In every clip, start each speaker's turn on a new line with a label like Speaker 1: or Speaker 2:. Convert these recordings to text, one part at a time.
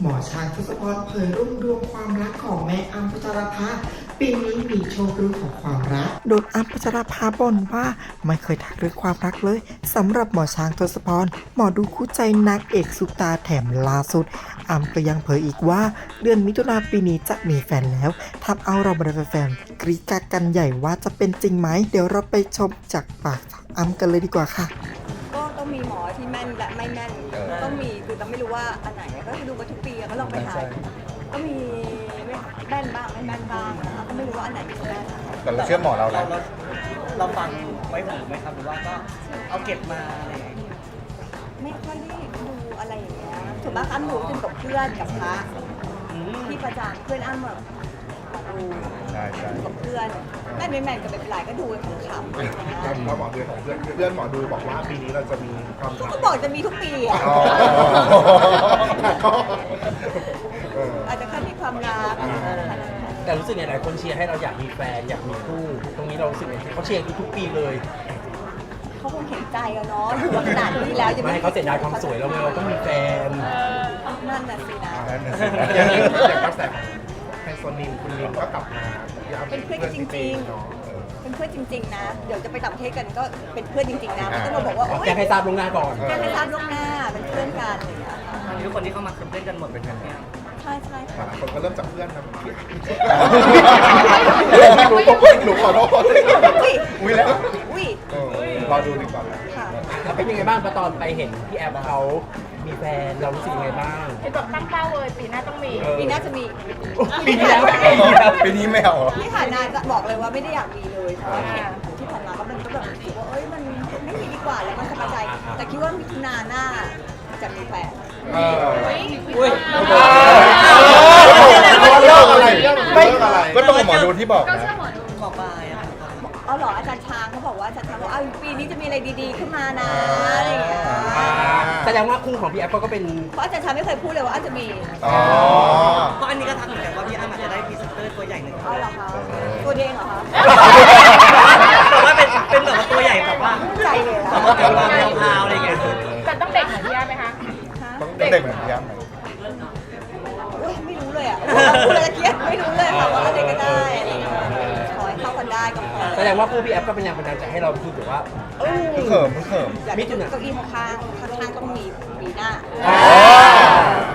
Speaker 1: หมอช้างทศพรเผยรุ่งดวงความรักของแม่อัมพัชราภาปีนี้มีโชคเรื่องของความรัก โดยอัมพัชราภาบ่นว่าไม่เคยทักเรื่องความรักเลยสำหรับหมอช้างทศพรหมอดูคู่ใจนางเอกสุปตาแถมล่าสุดอัมก็ยังเผยอีกว่าเดือนมิถุนาปีนี้จะมีแฟนแล้วทำเอาเราบรรดาแฟนๆกรีดกรารกันใหญ่ว่าจะเป็นจริงไหมเดี๋ยวเราไปชมจากปากอัมกันเลยดีกว่าค่ะ
Speaker 2: ก็ต้องมีหมอที่แม่นและไม่แม่น
Speaker 3: เออ
Speaker 2: ต้องมีคือเราไม่รู้ว่าอันไหน ไปทายก็มีแม่นบ้างไม่แม่นบ้างนะคะก็ไม่รู้ว่าอันไหนเป็นแม่นนะคะ
Speaker 3: แต่เราเชื่อหมอเรานะ
Speaker 4: เราเราฟังไว้หูไหมครับหรือว่าก็เอาเก็บมาอะไรอย่างเงี้ย
Speaker 2: ไม่ค่อยได้ดูอะไรอย่างเงี้ยส่วนมากอ้ำดูเป็นกับเพื่อนกับพระ
Speaker 4: อืม
Speaker 2: ที่ประจานเพื่อนอ้ำแบบ ดู
Speaker 3: ใช่ใช่
Speaker 2: กับเพื่อนแม่นไม่แม่นก็ไม่เป็นไรก็ดูกันขำๆ
Speaker 5: การว่าหมอเดือนของเพื่อนเพื่อนหมอดูบอกว่าปีนี้เราจะมีความ
Speaker 2: เขา
Speaker 5: รัก
Speaker 2: ก็บอกจะมีทุกปีอะ
Speaker 5: อ๋อเออ
Speaker 2: อาจจะแค่มีความรัก
Speaker 4: แต่รู้สึกไงหลายคนเชียร์ให้เราอยากมีแฟนอยากมีคู่ตรงนี้เรารู้สึกไงเขาเชียร์ทุกๆปีเลย
Speaker 2: เขาคงเห็นใจอะเนาะถือว่าขนาดนี้แล้วยัง
Speaker 4: ไม่ให้เขาเสียดายความสวยเราไงเราต้องมีแฟน
Speaker 2: นั่นน่ะสินะ
Speaker 3: นั่นน่ะสินะ
Speaker 5: อย่างนี้อย่างกระแสของไฮ โซนินคุณนินก็กลับมาย้ำ
Speaker 2: เป็นเพื่อนจริงๆ
Speaker 5: เนาะเออ
Speaker 2: เป็นเพื่อนจริง ๆ นะ เดี๋ยวจะไปต่างประเทศกันก็เป็นเพื่อนจริง ๆ นะไม่ต้องมาบอกว่าโอ๊ย
Speaker 4: แจ้งให้ทราบล่วงหน้าก่อน
Speaker 2: แค่ให้ทราบล่วงหน้าเป็นเพื่อนกันอะไรอย่างเงี้ยค่ะ
Speaker 4: ตอนนี้ทุกคนที่เข้ามาคือเพื่อนกันหมดเป็นกันเนี่ย
Speaker 2: ใช่ใช่
Speaker 5: ห
Speaker 2: ค่ะ
Speaker 5: ลายคนก็เริ่มจากเพื่อนนะหนูตกหนูขอโทษ
Speaker 2: อุ้ย
Speaker 5: อุ้ยแล้ว
Speaker 2: อุ้ย
Speaker 5: เออรอดูดีกว่านะ
Speaker 2: ค่ะ
Speaker 4: แล้วเป็นยังไงบ้างพอตอนไปเห็นพี่แอฟเขามีแฟนเรารู้สึกยังไงบ้าง
Speaker 6: เห็นบอกตั้งเป้าเลยปีหน้าต้องมี
Speaker 4: เออ
Speaker 2: ปีหน้าจะมี
Speaker 4: ปีที่แล้ว
Speaker 3: ปีนี้ไม่เอาเหรอ
Speaker 2: ที่ผ่านมาจะบอกเลยว่าไม่ได้อยากมีเลยเพราะว่าเห็นที่ผ่านมาก็มันก็แบบรู้สึกว่าเอ้ยมันไม่มีดีกว่าแล้วมันสบายใจ แต่คิดว่ามิถุนาหน้าจะมีแฟน
Speaker 5: เออ
Speaker 4: อุ้ย
Speaker 5: เรื่องอะไรเรื่องอะไร
Speaker 3: ก็ตรงกับหมอดูที่บอก
Speaker 6: ก็
Speaker 3: นะ
Speaker 6: เชื่อหมอดู
Speaker 4: บอกไปอะ
Speaker 2: เอาเหรออาจารย์ช้างเขาบอกว่าอาจารย์ช้างบอกเอาปีนี้จะมีอะไรดีๆขึ้นมานะอะไรอย่างเงี้ย
Speaker 4: แสดงว่าคู่ของพี่แอฟก็เป็น
Speaker 2: เพราะอาจารย์ช้างไม่เคยพูดเลยว่าอาจจะมี
Speaker 3: อ๋อ
Speaker 4: เพราะอันนี้ก็ทักเหมือนกันว่าพี่อ้ำอาจจะได้พรีเซนเตอร์ตัวใหญ่หนึ่ง
Speaker 2: เอาเหรอคะตัวเองเหรอคะ
Speaker 4: แต่ว่าเป็นเป็นแบบว่าตัวใหญ่แบบว่า
Speaker 2: ใจเลยเหรอ
Speaker 4: แบบว่าเป็นวางแนวพราวอะไรอย่างเงี้ย
Speaker 6: แต่ต้องเด็กเหมือนพี่อ้ำไหมคะ
Speaker 2: ฮะ
Speaker 3: ต้องเด็กเหมือน ได้
Speaker 2: ก็พอ
Speaker 4: แสดงว่าคู่พี่แอฟก็เป็นแรงบันดาลใจให้เราพูดถึงว่า
Speaker 2: เออ
Speaker 3: เพิ่งเขิมเพิ่งเขิม
Speaker 2: อยากได้เก้าอี้ข้างๆข้างๆต้องมีปีหน้า
Speaker 3: อ๋อ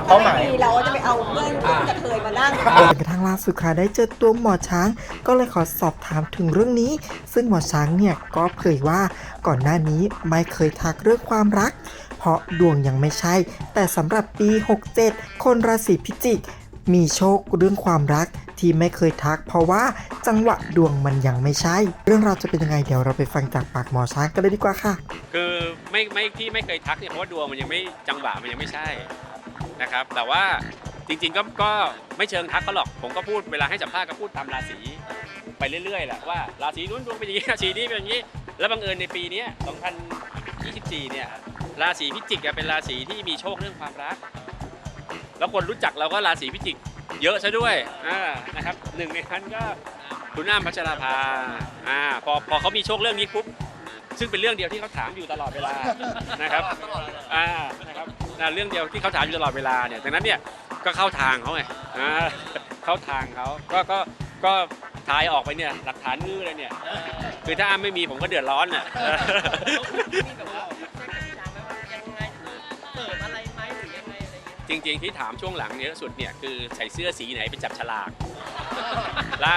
Speaker 2: ถ้า
Speaker 3: เป้าห
Speaker 2: ไม่
Speaker 3: มาย
Speaker 2: มีเราจะไปเอาเพื่อนกระเทยมานั่ง
Speaker 1: จนกระทั่งล่าสุดค่ะได้เจอตัวหมอช้าง ก็เลยขอสอบถามถึงเรื่องนี้ ซึ่งหมอช้างเนี่ยก็เผยว่าก่อนหน้านี้ไม่เคยทักเรื่องความรัก เพราะดวงยังไม่ใช่ แต่สำหรับปี 67 คนราศีพิจิก มีโชคเรื่องความรัก ที่ไม่เคยทัก เพราะว่าจังหวะดวงมันยังไม่ใช่ เรื่องราวจะเป็นยังไงเดี๋ยวเราไปฟังจากปากหมอช้างกันเลยดีกว่าค่ะ
Speaker 7: คือไม่ไม่ที่ไม่เคยทักเนี่ยเพราะว่าดวงมันยังไม่จังหวะมันยังไม่ใช่นะครับ แต่ว่าจริงๆก็ก็ไม่เชิงทักเขาหรอก ผมก็พูดเวลาให้สัมภาษณ์ก็พูดตามราศีไปเรื่อยๆแหละว่าราศีนู้นดวงเป็นอย่างนี้ราศีนี้เป็นอย่างนี้ แล้วบังเอิญในปีนี้ย2024 เนี่ยราศีพิจิกเป็นราศีที่มีโชคเรื่องความรัก แล้วคนรู้จักเราก็ราศีพิจิก เยอะซะด้วยอ่านะครับหนึ่งในนั้นก็คุณน้ำพัชราภาอ่าพอพอเขามีโชคเรื่องนี้ปุ๊บซึ่งเป็นเรื่องเดียวที่เขาถามอยู่ตลอดเวลานะครับอ่านะครับนะเรื่องเดียวที่เขาถามอยู่ตลอดเวลาเนี่ยดังนั้นเนี่ยก็เข้าทางเขาไงอ่าเข้าทางเขาก็ก็ก็ทายออกไปเนี่ยหลักฐานงื้อเลยเนี่ยคือถ้าไม่มีผมก็เดือดร้อนน่ะ จริงๆที่ถามช่วงหลังเนี่ยสุดเนี่ยคือใส่เสื้อสีไหนไปจับฉลากล่า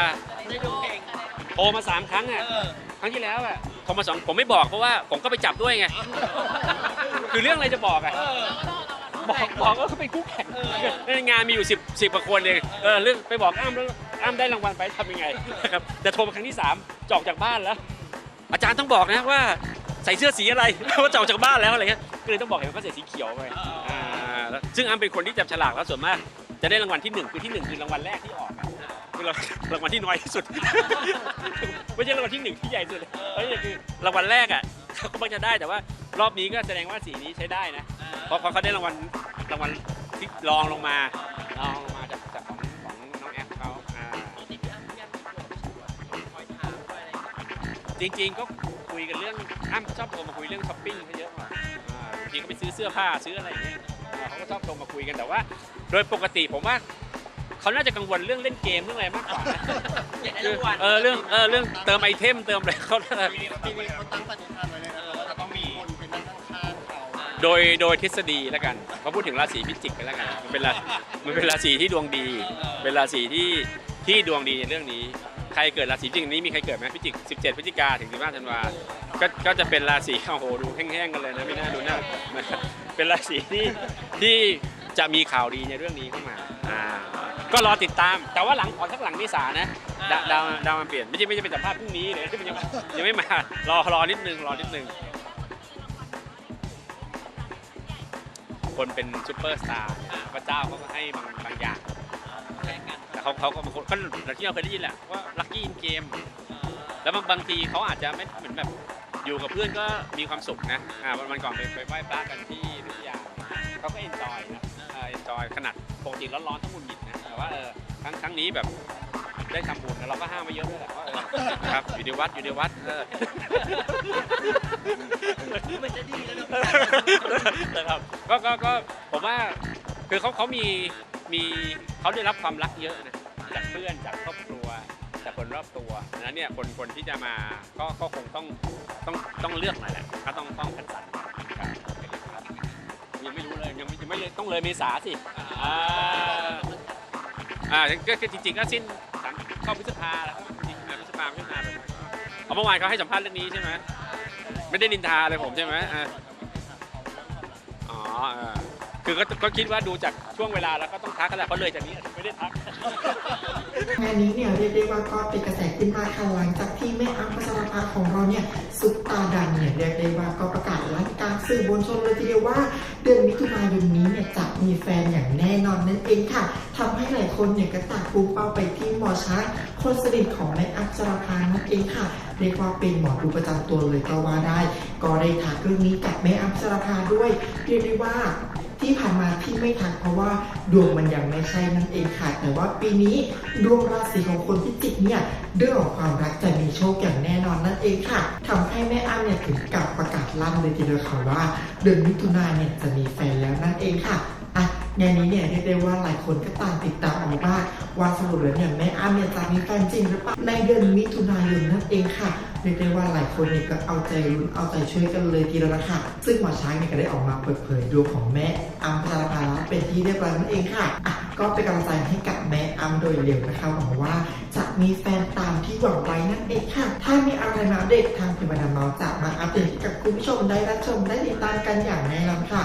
Speaker 7: โทรมาสามครั้งอะครั้งที่แล้วอะโทรมาสองผมไม่บอกเพราะว่าผมก็ไปจับด้วยไงคือเรื่องอะไรจะบอกอะบอกบอกว่าเขาเป็นคู่แข่งในงานมีอยู่สิบสิบกว่าคนเองเออเรื่องไปบอกอ้ามแล้วอ้ามได้รางวัลไปทำยังไงนะครับแต่โทรมาครั้งที่สามจะออกจากบ้านแล้ว อาจารย์ต้องบอกนะว่าใส่เสื้อสีอะไรว่าจะออกจากบ้านแล้วอะไรเงี้ยก็เลยต้องบอกเห็นว่าใส่สีเขียวไป อ่าแล้วซึ่งอ้ามเป็นคนที่จับฉลากแล้วส่วนมาก จะได้รางวัลที่หนึ่งคือที่หนึ่งคือรางวัลแรกที่ออกอะคือรางรางวัลที่น้อยที่สุด ไม่ใช่รางวัลที่หนึ่งที่ใหญ่สุดเพราะนี่คือรางวัลแรกอะเขาก็มักจะได้แต่ว่ารอบนี้ก็แสดงว่าสีนี้ใช้ได้นะเพราะเขาได้รางวัลรางวัลที่รองลงมารองลงมาจากจากของของน้องแอฟเขาอ่าจริงๆก็คุยกันเรื่องอ้ำชอบโทรมาคุยเรื่องช้อปปิ้งเขาเยอะกว่าอ่าบางทีก็ไปซื้อเสื้อผ้าซื้ออะไรอย่างเงี้ย เขาก็ชอบโทรมาคุยกันแต่ว่า โดยปกติผมว่าเขาน่าจะกังวลเรื่องเล่นเกมเรื่องอะไรมากกว่านะคือเออเรื่องเออเรื่องเติมไอเทมเติมอะไรเขาน่าจะโดยโดยทฤษฎีแล้วกันเขาพูดถึงราศีพิจิกกันแล้วกันมันเป็นรามันเป็นราศีที่ดวงดี เป็นราศีที่ที่ดวงดีในเรื่องนี้ ใครเกิดราศีพิจิกนี้มีใครเกิดไหมพิจิก 17 พฤศจิกาถึง 15 ธันวาก็ก็จะเป็นราศีโอ้โหดูแห้งๆกันเลยนะไม่น่าดูน่า เป็นราศีที่ที่จะมีข่าวดีในเรื่องนี้เข้ามาอ่าก็รอติดตาม แต่ว่าหลังขอสักหลังเมษานะดาดาวดาวมันเปลี่ยนไม่ใช่ไม่ใช่เป็นสัมภาษณ์พรุ่งนี้เลยที่มันยังยังไม่มารอรอนิดนึงรอนิดนึง คนเป็นซูเปอร์สตาร์เนี่ยพระเจ้าเขาก็ให้บางบางอย่าง แต่เขาเขาก็บางคนก็อย่างที่เราเคยได้ยินแหละว่าลัคกี้อินเกมแล้วบางบางทีเขาอาจจะไม่เหมือนแบบอยู่กับเพื่อนก็มีความสุขนะอ่าวันวันก่อนไปไปไหว้พระกันที่วิทยา เขาก็เอนจอยนะเอนจอยขนาดปกติร้อนๆต้องหงุนหงิดนะแต่ว่าเออครั้งครั้งนี้แบบได้ทำบุญแล้วเราก็ห้ามมาเยอะด้วยแหละว่าเออนะครับอยู่ในวัดอยู่ในวัดเออ
Speaker 4: มันจะดีแล้วเนอะ
Speaker 7: นะครับก็ก็ก็ผมว่าคือเขาเขามีมีเขาได้รับความรักเยอะนะจากเพื่อนจากครอบครัวจากคนรอบตัวดังนั้นเนี่ยคนคนที่จะมาก็ก็คงต้องต้องต้องเลือกหน่อยแหละก็ต้องต้องคัดสรรครับ ยังไม่รู้เลยยังไม่ยังไม่เลยต้องเลยเมษาสิอ่าอ่าก็ก็จริงๆก็สิ้นเข้าพฤษภาแล้วครับจริงๆพฤษภาพฤษภาเอาเมื่อวานเขาให้สัมภาษณ์เรื่องนี้ใช่ไหมไม่ได้นินทาเลยผมใช่ไหมอ่าอ๋อเออ คือก็ก็คิดว่าดูจากช่วงเวลาแล้วก็ต้องทักกันแหละเพราะเลยจากนี้อาจจะไม่ได้ทัก
Speaker 1: งานนี้เนี่ยเรียกได้ว่าก็เป็นกระแสขึ้นมาค่ะหลังจากที่แม่อัมพัชราภาของเราเนี่ยซุปตาดังเนี่ยเรียกได้ว่าก็ประกาศลั่นกลางสื่อมวลชนเลยทีเดียวว่า เดือนมิถุนายนนี้เนี่ยจะมีแฟนอย่างแน่นอนนั่นเองค่ะทำให้หลายคนเนี่ยก็ต่างพุ่งเป้าไปที่หมอช้างคนสนิทของแม่อัมพัชราภานั่นเองค่ะ เรียกว่าเป็นหมอดูประจำตัวเลยก็ว่าได้ ก็ได้ทักเรื่องนี้กับแม่อัพัชราภาด้วยเรียกได้ว่า ที่ผ่านมาที่ไม่ทักเพราะว่าดวงมันยังไม่ใช่นั่นเองค่ะ แต่ว่าปีนี้ดวงราศีของคนพิจิกเนี่ยเรื่องของความรักจะมีโชคอย่างแน่นอนนั่นเองค่ะทำให้แม่อ้ำเนี่ยถึงกับประกาศลั่นเลยทีเดียวค่ะว่า เดือนมิถุนายนเนี่ยจะมีแฟนแล้วนั่นเองค่ะอะงานนี้เนี่ยเรียกได้ว่าหลายคนก็ต่างติดตามเอาว่าว่าสรุปแล้วเนี่ยแม่อ้ำเนี่ยจะมีแฟนจริงหรือเปล่าในเดือนมิถุนายนนั่นเองค่ะ เรียกได้ว่าหลายคนนี่ก็เอาใจลุ้นเอาใจช่วยกันเลยทีเดียวละค่ะซึ่งหมอช้างเนี่ยก็ได้ออกมาเปิดเผยดวงของแม่อัมพาราภาระเป็นที่เรียบร้อยนั่นเองค่ะอะ ก็เป็นกำลังใจให้กับแม่อัมโดยเร็วนะคะหวังว่าจะมีแฟนตามที่หวังไว้นั่นเองค่ะ ถ้ามีอะไรมาอัปเดตทางพิมพ์นาเมาจะมาอัปเดตกับคุณผู้ชมได้รับชมได้ติดตามกันอย่างแน่นอนค่ะ